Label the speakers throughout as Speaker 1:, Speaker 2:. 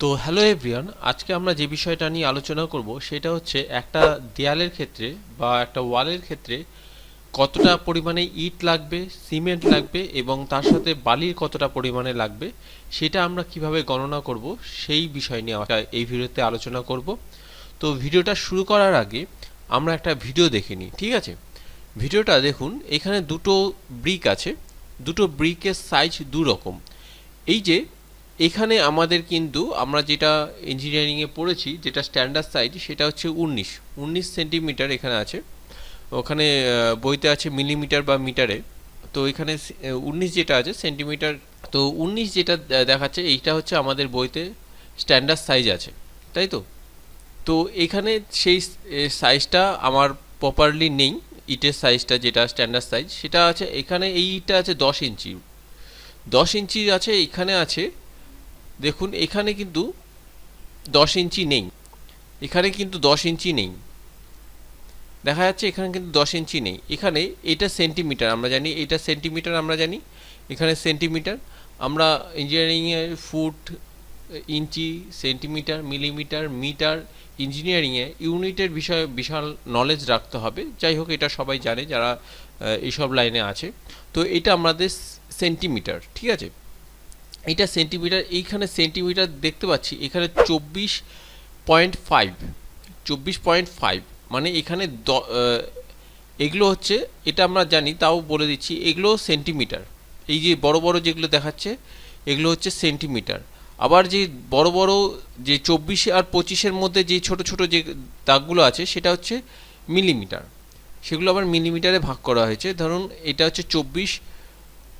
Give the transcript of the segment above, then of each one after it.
Speaker 1: তো hello everyone আজকে আমরা যে বিষয়টা নিয়ে আলোচনা করব সেটা হচ্ছে একটা দেয়ালের ক্ষেত্রে বা একটা ওয়ালের ক্ষেত্রে কতটা পরিমাণে ইট লাগবে, সিমেন্ট লাগবে এবং তার সাথে বালির কতটা পরিমাণে লাগবে সেটা আমরা কীভাবে গণনা করব সেই বিষয় নিয়ে আমরা এই ভিডিওতে আলোচনা করব। তো ভিডিওটা শুরু করার আগে আমরা একটা ভিডিও দেখে নিই, ঠিক আছে? ভিডিওটা দেখুন, এখানে দুটো ব্রিক আছে, দুটো ব্রিকের সাইজ দু রকম এই যে এখানে আমাদের কিন্তু আমরা যেটা ইঞ্জিনিয়ারিংয়ে পড়েছি, যেটা স্ট্যান্ডার্ড সাইজ সেটা হচ্ছে উনিশ। উনিশ সেন্টিমিটার এখানে আছে। ওখানে বইতে আছে মিলিমিটার বা মিটারে তো এখানে উনিশ যেটা আছে সেন্টিমিটার তো উনিশ যেটা দেখাচ্ছে, এইটা হচ্ছে আমাদের বইতে স্ট্যান্ডার্ড সাইজ আছে। তাই তো? তো এখানে সেই সাইজটা আমার প্রপারলি নেই। ইটের সাইজটা যেটা স্ট্যান্ডার্ড সাইজ সেটা আছে, এখানে এই ইটটা আছে দশ ইঞ্চি দশ ইঞ্চি আছে, এখানে আছে দেখুন, এখানে কিন্তু দশ ইঞ্চি নেই। এখানে কিন্তু দশ ইঞ্চি নেই। দেখা যাচ্ছে এখানে কিন্তু দশ ইঞ্চি নেই। এখানে এটা সেন্টিমিটার, আমরা জানি এটা সেন্টিমিটার, আমরা জানি এখানে সেন্টিমিটার। আমরা ইঞ্জিনিয়ারিংয়ে foot, inch, centimetre, millimetre, metre, ইঞ্জিনিয়ারিংয়ে ইউনিটের বিষয়ে বিশাল নলেজ রাখতে হবে। যাই হোক, এটা সবাই জানে যারা এইসব লাইনে আছে। তো এটা আমাদের সেন্টিমিটার, ঠিক আছে? এটা সেন্টিমিটার এইখানে সেন্টিমিটার দেখতে পাচ্ছি, এখানে চব্বিশ পয়েন্ট ফাইভ চব্বিশ পয়েন্ট ফাইভ মানে এখানে দ- এগুলো হচ্ছে, এটা আমরা জানি, তাও বলে দিচ্ছি, এগুলো সেন্টিমিটার এই যে বড় বড় যেগুলো দেখাচ্ছে, এগুলো হচ্ছে সেন্টিমিটার আবার যে বড় বড় যে চব্বিশে আর পঁচিশের মধ্যে যে ছোট ছোট যে দাগগুলো আছে, সেটা হচ্ছে মিলিমিটার। সেগুলো আবার মিলিমিটারে ভাগ করা হয়েছে। ধরুন, এটা হচ্ছে চব্বিশ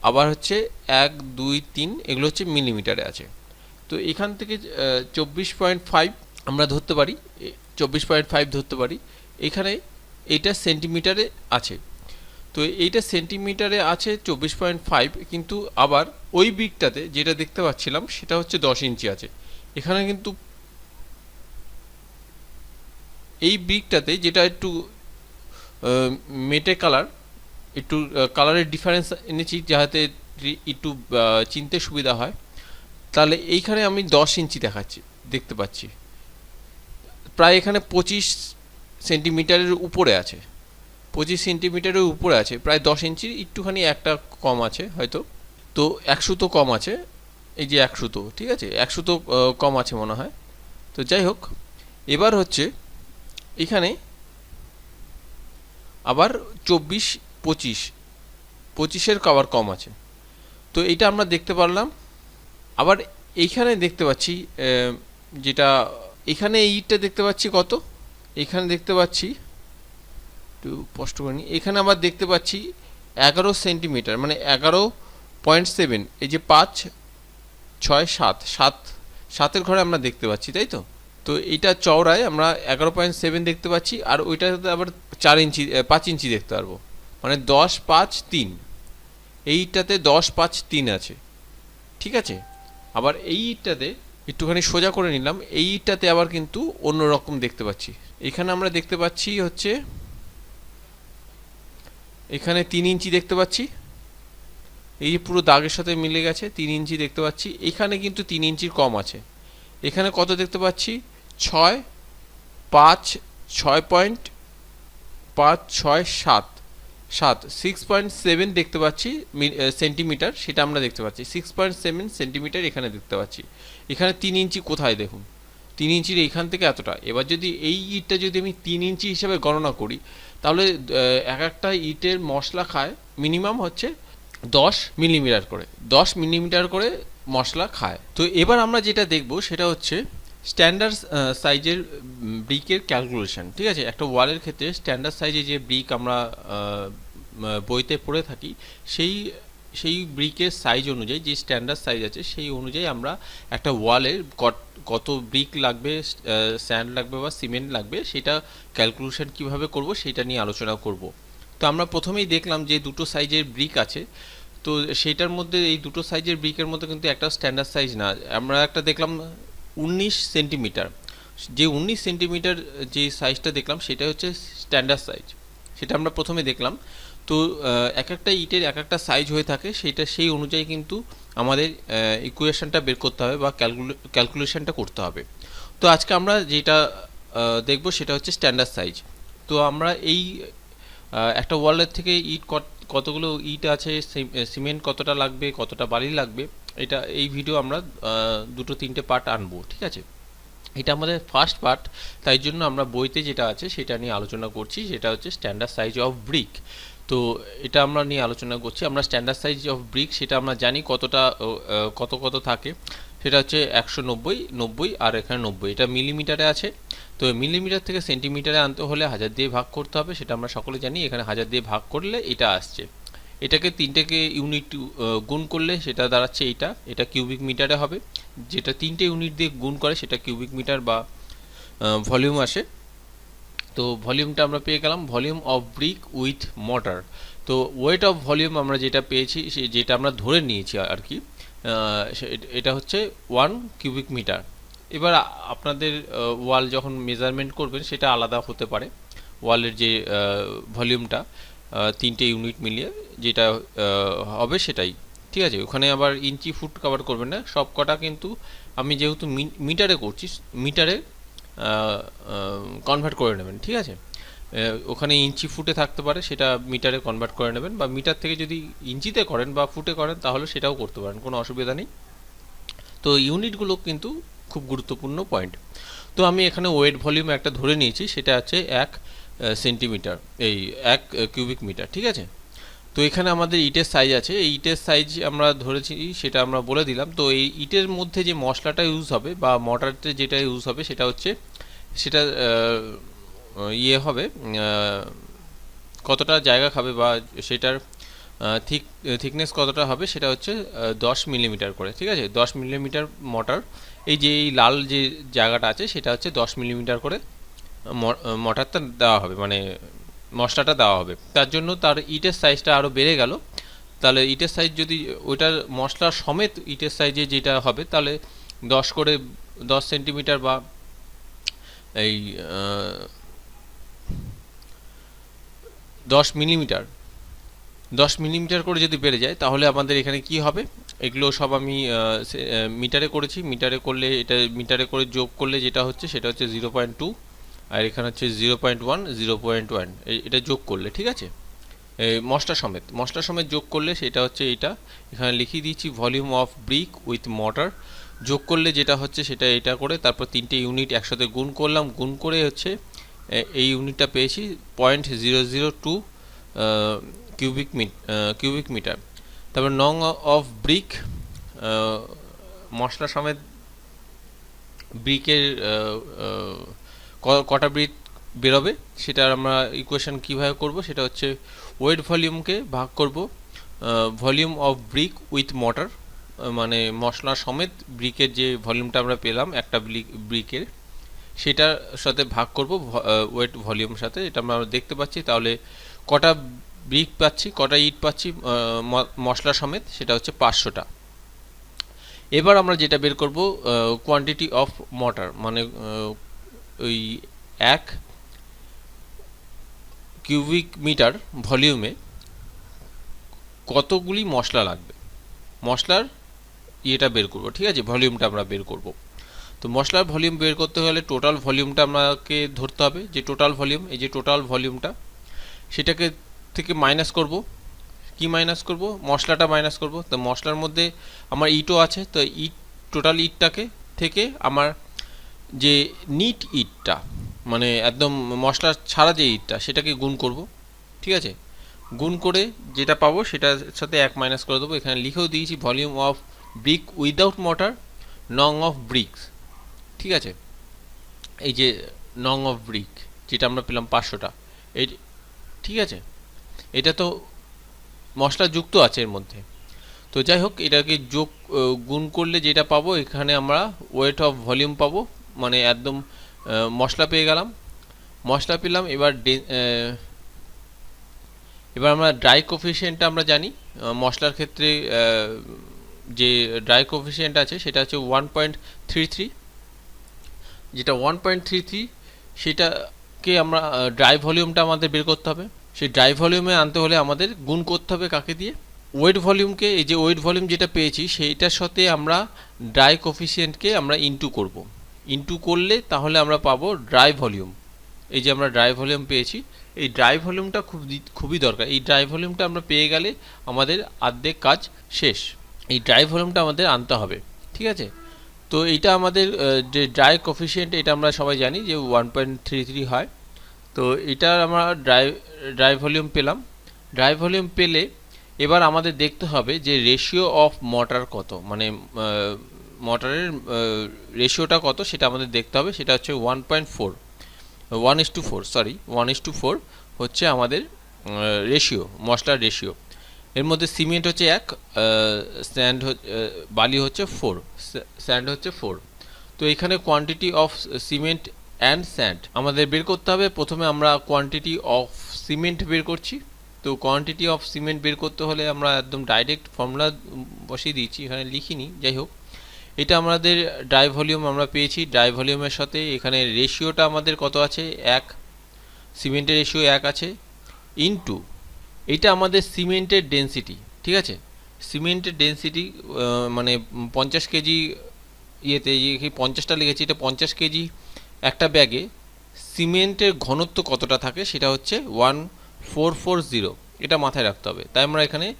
Speaker 1: আবার হচ্ছে এক, দুই, তিন, এগুলো হচ্ছে মিলিমিটারে আছে। তো এখান থেকে চব্বিশ পয়েন্ট ফাইভ আমরা ধরতে পারি চব্বিশ পয়েন্ট ফাইভ ধরতে পারি। এখানে এটা সেন্টিমিটারে আছে। তো এইটা সেন্টিমিটারে আছে চব্বিশ পয়েন্ট ফাইভ, কিন্তু আবার ওই বিকটাতে যেটা দেখতে পাচ্ছিলাম, সেটা হচ্ছে দশ ইঞ্চি আছে। এখানে কিন্তু এই বিকটাতে যেটা একটু মেটে কালার একটু কালারের ডিফারেন্স এনেছি যাতে একটু চিনতে সুবিধা হয়। তাহলে এইখানে আমি দশ ইঞ্চি দেখাচ্ছি, দেখতে পাচ্ছি। প্রায় এখানে পঁচিশ সেন্টিমিটারের উপরে আছে। পঁচিশ সেন্টিমিটারের উপরে আছে। প্রায় দশ ইঞ্চির একটুখানি একটা কম আছে হয়তো। তো একশো তো কম আছে, এই যে একশো তো ঠিক আছে? একশো তো কম আছে মনে হয়। তো যাই হোক, এবার হচ্ছে, এখানে আবার চব্বিশ পঁচিশ। পঁচিশের কভার কম আছে। তো এটা আমরা দেখতে পারলাম। আবার এইখানে দেখতে পাচ্ছি যেটা, এখানে ইটটা দেখতে পাচ্ছি কত? এখানে দেখতে পাচ্ছি, একটু স্পষ্ট করে এখানে আবার দেখতে পাচ্ছি এগারো সেন্টিমিটার মানে এগারো পয়েন্ট সেভেন এই যে পাঁচ, ছয়, সাত সাত, সাতের ঘরে আমরা দেখতে পাচ্ছি, তাই তো? তো এইটা চওড়ায় আমরা এগারো পয়েন্ট সেভেন দেখতে পাচ্ছি, আর ওইটাতে আবার চার ইঞ্চি পাঁচ ইঞ্চি দেখতে পারব। মানে দশ পাঁচ তিন। এইটাতে দশ পাঁচ তিন আছে। ঠিক আছে? আবার এই ইটটাতে একটুখানি সোজা করে নিলাম। এই ইটটাতে আবার কিন্তু অন্য রকম দেখতে পাচ্ছি। এখানে আমরা দেখতে পাচ্ছি হচ্ছে, এখানে তিন ইঞ্চি দেখতে পাচ্ছি। এই যে পুরো দাগের সাথে মিলে গেছে, তিন ইঞ্চি দেখতে পাচ্ছি। এখানে কিন্তু তিন ইঞ্চির কম আছে। এখানে কত দেখতে পাচ্ছি? ছয়, পাঁচ, ছয় পয়েন্ট পাঁচ, ছয়, সাত। সাত সিক্স পয়েন্ট সেভেন দেখতে পাচ্ছি সেন্টিমিটার সেটা আমরা দেখতে পাচ্ছি। সিক্স পয়েন্ট সেভেন সেন্টিমিটার এখানে দেখতে পাচ্ছি। এখানে তিন ইঞ্চি কোথায় দেখুন? তিন ইঞ্চির এইখান থেকে এতটা। এবার যদি এই ইটটা যদি আমি তিন ইঞ্চি হিসাবে গণনা করি, তাহলে এক একটা ইটের মশলা খায় মিনিমাম হচ্ছে দশ মিলিমিটার করে। দশ মিলিমিটার করে মশলা খায়। তো এবার আমরা যেটা দেখব, সেটা হচ্ছে স্ট্যান্ডার্ড সাইজের ব্রিকের ক্যালকুলেশন ঠিক আছে? একটা ওয়ালের ক্ষেত্রে স্ট্যান্ডার্ড সাইজে যে ব্রিক আমরা বইতে পড়ে থাকি, সেই সেই ব্রিকের সাইজ অনুযায়ী, যে স্ট্যান্ডার্ড সাইজ আছে, সেই অনুযায়ী আমরা একটা ওয়ালের কত ব্রিক লাগবে স্যান্ড লাগবে বা সিমেন্ট লাগবে, সেটা ক্যালকুলেশন কীভাবে করব, সেটা নিয়ে আলোচনা করব। তো আমরা প্রথমেই দেখলাম যে দুটো সাইজের ব্রিক আছে, তো সেইটার মধ্যে, এই দুটো সাইজের ব্রিকের মধ্যে কিন্তু একটা স্ট্যান্ডার্ড সাইজ না। আমরা একটা দেখলাম উনিশ সেন্টিমিটার। যে উনিশ সেন্টিমিটার যে সাইজটা দেখলাম, সেটা হচ্ছে স্ট্যান্ডার্ড সাইজ সেটা আমরা প্রথমে দেখলাম। তো এক একটা ইটের এক একটা সাইজ হয়ে থাকে সেটা সেই অনুযায়ী কিন্তু আমাদের ইকুয়েশনটা বের করতে হবে বা ক্যালকুলেশনটা করতে হবে। তো আজকে আমরা যেটা দেখব সেটা হচ্ছে স্ট্যান্ডার্ড সাইজ তো আমরা এই একটা ওয়ালের থেকে ইট কতগুলো ইট আছে সিমেন্ট কতটা লাগবে, কতটা বালি লাগবে এটা, এই ভিডিও আমরা দুটো, তিনটে পার্ট আনব, ঠিক আছে? এটা আমাদের ফার্স্ট পার্ট তাই জন্য আমরা বইতে যেটা আছে সেটা নিয়ে আলোচনা করছি, সেটা হচ্ছে স্ট্যান্ডার্ড সাইজ অফ ব্রিক তো এটা আমরা নিয়ে আলোচনা করছি, আমরা স্ট্যান্ডার্ড সাইজ অফ ব্রিক সেটা আমরা জানি কতটা কত কত থাকে। সেটা হচ্ছে একশো নব্বই নব্বই আর এখানে নব্বই। এটা মিলিমিটারে আছে। তো মিলিমিটার থেকে সেন্টিমিটারে আনতে হলে হাজার দিয়ে ভাগ করতে হবে, সেটা আমরা সকলে জানি। এখানে হাজার দিয়ে ভাগ করলে এটা আসছে। এটাকে তিনটেকে ইউনিট গুণ করলে সেটা দাঁড়াচ্ছে এইটা, এটা কিউবিক মিটারে হবে। যেটা তিনটে ইউনিট দিয়ে গুণ করে সেটা কিউবিক মিটার বা ভলিউম আসে। তো ভলিউমটা আমরা পেয়ে গেলাম volume of brick with mortar তো ওয়েট অফ ভলিউম আমরা যেটা পেয়েছি যেটা আমরা ধরে নিয়েছি আর কি এটা হচ্ছে ওয়ান কিউবিক মিটার এবার আপনাদের ওয়াল যখন মেজারমেন্ট করবেন, সেটা আলাদা হতে পারে ওয়ালের যে ভলিউমটা তিনটে ইউনিট মিলিয়ে যেটা হবে সেটাই। ঠিক আছে? ওখানে আবার ইঞ্চি ফুট কভার করবেন না। সব কটা কিন্তু আমি যেহেতু মিটারে করছি, মিটারে কনভার্ট করে নেবেন। ঠিক আছে? ওখানে ইঞ্চি ফুটে থাকতে পারে, সেটা মিটারে কনভার্ট করে নেবেন বা মিটার থেকে যদি ইঞ্চিতে করেন বা ফুটে করেন, তাহলে সেটাও করতে পারেন। কোনো অসুবিধা নেই। তো ইউনিটগুলো কিন্তু খুব গুরুত্বপূর্ণ পয়েন্ট তো আমি এখানে ওয়েট ভলিউম একটা ধরে নিয়েছি, সেটা আছে এক সেন্টিমিটার এই এক কিউবিক মিটার ঠিক আছে? তো এখানে আমাদের ইটের সাইজ আছে। এই ইটের সাইজ আমরা ধরেছি, সেটা আমরা বলে দিলাম। তো এই ইটের মধ্যে যে মশলাটা ইউজ হবে বা মটারতে যেটা ইউজ হবে, সেটা হচ্ছে, সেটা ইয়ে হবে কতটা জায়গা খাবে বা সেটার থিক থিকনেস কতটা হবে, সেটা হচ্ছে দশ মিলিমিটার করে, ঠিক আছে? দশ মিলিমিটার মটার এই যে এই লাল যে জায়গাটা আছে, সেটা হচ্ছে দশ মিলিমিটার করে। মটারটা দেওয়া হবে মানে মশলাটা দেওয়া হবে। তার জন্য তার ইটের সাইজটা আরও বেড়ে গেল। তাহলে ইটের সাইজ যদি ওইটার মশলা সমেত ইটের সাইজে যেটা হবে, তাহলে দশ করে দশ সেন্টিমিটার বা এই দশ মিলিমিটার দশ মিলিমিটার করে যদি বেড়ে যায়, তাহলে আমাদের এখানে কি হবে? এগুলো সব আমি মিটারে করেছি। মিটারে করলে এটা, মিটারে করে যোগ করলে যেটা হচ্ছে, সেটা হচ্ছে জিরো পয়েন্ট টু আর এখানে হচ্ছে zero point one zero point one এটা যোগ করলে, ঠিক আছে? এই মশলা সমেত। মশলা সমেত যোগ করলে সেটা হচ্ছে এটা এখানে লিখিয়ে দিয়েছি volume of brick with mortar যোগ করলে যেটা হচ্ছে সেটা এটা করে, তারপর তিনটে ইউনিট একসাথে গুণ করলাম। গুণ করে হচ্ছে এই ইউনিটটা পেয়েছি point zero zero two cubic met cubic metre তারপর নং অফ ব্রিক মশলা সমেত ব্রিকের কটা ব্রিক বেরোবে সেটা আমরা ইকুয়েশন কীভাবে করব, সেটা হচ্ছে ওয়েট ভলিউমকে ভাগ করব volume of brick with mortar মানে মশলা সমেত ব্রিকের যে ভলিউমটা আমরা পেলাম, একটা ব্রিকের সেটার সাথে ভাগ করব ওয়েট ভলিউম সাথে, এটা আমরা দেখতে পাচ্ছি। তাহলে কটা ব্রিক পাচ্ছি, কটা ইট পাচ্ছি মশলা সমেত, সেটা হচ্ছে পাঁচশোটা। এবার আমরা যেটা বের করব কোয়ান্টিটি অফ মটার মানে ওই এক কিউবিক মিটার ভলিউমে কতগুলি মশলা লাগবে? মশলার ইয়েটা বের করব, ঠিক আছে? ভলিউমটা আমরা বের করব। তো মশলার ভলিউম বের করতে হলে টোটাল ভলিউমটা আমাকে ধরতে হবে। যে টোটাল ভলিউম এই যে টোটাল ভলিউমটা সেটাকে থেকে মাইনাস করব। কি মাইনাস করব? মশলাটা মাইনাস করব। তো মশলার মধ্যে আমার ইটও আছে, তো ইট টোটাল ইটটাকে থেকে আমার যে নিট ইটটা মানে একদম মশলা ছাড়া যে ইটটা, সেটাকে গুণ করব, ঠিক আছে? গুণ করে যেটা পাবো সেটার সাথে এক মাইনাস করে দেবো। এখানে লিখেও দিয়েছি volume of brick without mortar নং অফ ব্রিক্স ঠিক আছে? এই যে নং অফ ব্রিক যেটা আমরা পেলাম পাঁচশোটা, এই ঠিক আছে? এটা তো মশলা যুক্ত আছে এর মধ্যে। তো যাই হোক, এটাকে যোগ গুণ করলে যেটা পাবো, এখানে আমরা ওয়েট অফ ভলিউম পাবো মানে একদম মশলা পেয়ে গেলাম। মশলা পেলাম, এবার এবার আমরা ড্রাই কোফিসিয়েন্টটা আমরা জানি। মশলার ক্ষেত্রে যে ড্রাই কোফিসিয়েন্ট আছে, সেটা হচ্ছে ওয়ান পয়েন্ট থ্রি থ্রি যেটা ওয়ান পয়েন্ট থ্রি থ্রি সেটাকে আমরা ড্রাই ভলিউমটা আমাদের বের করতে হবে। সেই ড্রাই ভলিউমে আনতে হলে আমাদের গুণ করতে হবে কাকে দিয়ে? ওয়েট ভলিউমকে এই যে ওয়েট ভলিউম যেটা পেয়েছি, সেইটার সাথে আমরা ড্রাই কোফিসিয়েন্টকে আমরা ইনটু করব। ইনটু করলে তাহলে আমরা পাবো ড্রাই ভলিউম এই যে আমরা ড্রাই ভলিউম পেয়েছি, এই ড্রাই ভলিউমটা খুব খুবই দরকার। এই ড্রাই ভলিউমটা আমরা পেয়ে গেলে আমাদের আর্ধেক কাজ শেষ। এই ড্রাই ভলিউমটা আমাদের আনতে হবে, ঠিক আছে? তো এইটা আমাদের যে ড্রাই কোফিসিয়েন্ট এটা আমরা সবাই জানি যে ওয়ান পয়েন্ট থ্রি থ্রি হয়। তো এটা আমরা ড্রাই ড্রাই ভলিউম পেলাম। ড্রাই ভলিউম পেলে এবার আমাদের দেখতে হবে যে রেশিও অফ মটার কত। মানে মটারের রেশিওটা কত সেটা আমাদের দেখতে হবে, সেটা হচ্ছে one point four one is two four sorry one is two four হচ্ছে আমাদের রেশিও মশলার রেশিও এর মধ্যে সিমেন্ট হচ্ছে এক স্যান্ড বালি হচ্ছে ফোর স্যান্ড হচ্ছে ফোর তো এখানে quantity of cement and sand আমাদের বের করতে হবে। প্রথমে আমরা কোয়ান্টিটি অফ সিমেন্ট বের করছি। তো কোয়ান্টিটি অফ সিমেন্ট বের করতে হলে আমরা একদম ডাইরেক্ট ফর্মুলা বসিয়ে দিয়েছি, এখানে লিখিনি, যাই হোক। এটা আমাদের ড্রাই ভলিউম আমরা পেয়েছি। ড্রাই ভলিউমের সাথে এখানে রেশিওটা আমাদের কত আছে? এক। সিমেন্টের রেশিও এক আছে। ইনটু এটা আমাদের সিমেন্টের ডেনসিটি ঠিক আছে? সিমেন্টের ডেনসিটি মানে পঞ্চাশ কেজি ইয়েতে ইয়ে পঞ্চাশটা লিখেছি এটা পঞ্চাশ কেজি একটা ব্যাগে সিমেন্টের ঘনত্ব কতটা থাকে সেটা হচ্ছে ওয়ান ফোর ফোর জিরো এটা মাথায় রাখতে হবে। তাই আমরা এখানে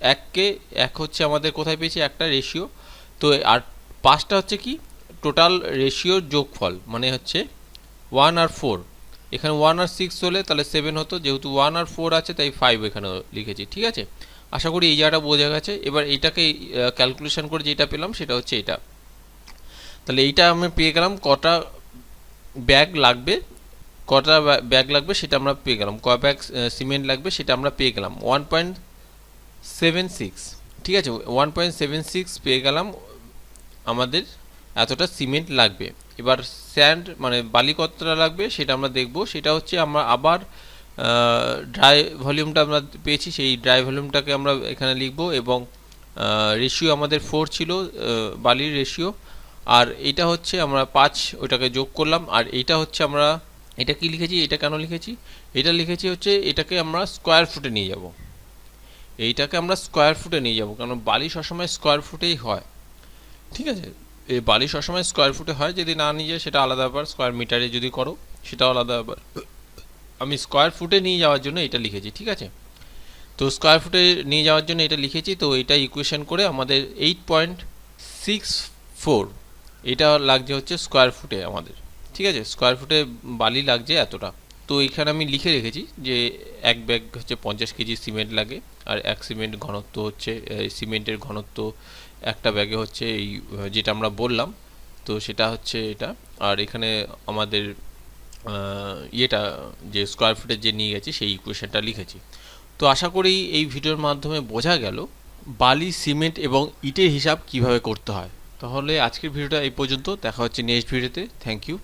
Speaker 1: এককে এক হচ্ছে আমাদের কোথায় পেয়েছি? একটা রেশিও তো আর পাঁচটা হচ্ছে কি? টোটাল রেশিওর যোগফল মানে হচ্ছে ওয়ান আর ফোর এখানে ওয়ান আর সিক্স হলে তাহলে সেভেন হতো, যেহেতু ওয়ান আর ফোর আছে, তাই ফাইভ এখানে লিখেছি, ঠিক আছে? আশা করি এই জায়গাটা বোঝা গেছে। এবার এইটাকে ক্যালকুলেশন করে যেটা পেলাম, সেটা হচ্ছে এটা। তাহলে এইটা আমি পেয়ে গেলাম, কটা ব্যাগ লাগবে? কটা ব্যাগ লাগবে সেটা আমরা পেয়ে গেলাম। ক ব্যাগ সিমেন্ট লাগবে সেটা আমরা পেয়ে গেলাম। ওয়ান পয়েন্ট সেভেন সিক্স ঠিক আছে? ওয়ান পয়েন্ট সেভেন সিক্স পেয়ে গেলাম আমাদের এতটা সিমেন্ট লাগবে। এবার স্যান্ড মানে বালি কতটা লাগবে সেটা আমরা দেখব। সেটা হচ্ছে আমরা আবার ড্রাই ভলিউমটা আমরা পেয়েছি। সেই ড্রাই ভলিউমটাকে আমরা এখানে লিখব এবং রেশিও আমাদের ফোর ছিল বালির রেশিও আর এটা হচ্ছে আমরা পাঁচ ওইটাকে যোগ করলাম। আর এটা হচ্ছে আমরা, এটা কি লিখেছি? এটা কেন লিখেছি? এটা লিখেছি হচ্ছে এটাকে আমরা স্কোয়ার ফুটে নিয়ে যাব। এইটাকে আমরা স্কোয়ার ফুটে নিয়ে যাব। কারণ বালি সবসময় স্কোয়ার ফুটেই হয়। ঠিক আছে। এই বালি সবসময় স্কোয়ার ফুটে হয়, যদি না নিয়ে যায় সেটা আলাদা ব্যাপার। স্কোয়ার মিটারে যদি করো, সেটাও আলাদা ব্যাপার। আমি স্কোয়ার ফুটে নিয়ে যাওয়ার জন্য এটা লিখেছি, ঠিক আছে? তো স্কোয়ার ফুটে নিয়ে যাওয়ার জন্য এটা লিখেছি, তো এটা ইকুয়েশন করে আমাদের এইট পয়েন্ট সিক্স ফোর এটা লাগছে হচ্ছে স্কোয়ার ফুটে আমাদের। ঠিক আছে? স্কোয়ার ফুটে বালি লাগছে এতটা। তো এখানে আমি লিখে রেখেছি যে এক ব্যাগ হচ্ছে পঞ্চাশ কেজি সিমেন্ট লাগে, আর এক সিমেন্ট ঘনত্ব হচ্ছে সিমেন্টের ঘনত্ব একটা ব্যাগে হচ্ছে এই যেটা আমরা বললাম, তো সেটা হচ্ছে এটা। আর এখানে আমাদের ইয়েটা যে স্কোয়ার ফুটের যে নিয়ে গেছি সেই ইকুয়েশনটা লিখেছি। তো আশা করি এই ভিডিওর মাধ্যমে বোঝা গেল বালি, সিমেন্ট এবং ইটের হিসাব কীভাবে করতে হয়। তাহলে আজকের ভিডিওটা এই পর্যন্ত, দেখা হচ্ছে নেক্সট ভিডিওতে থ্যাংক ইউ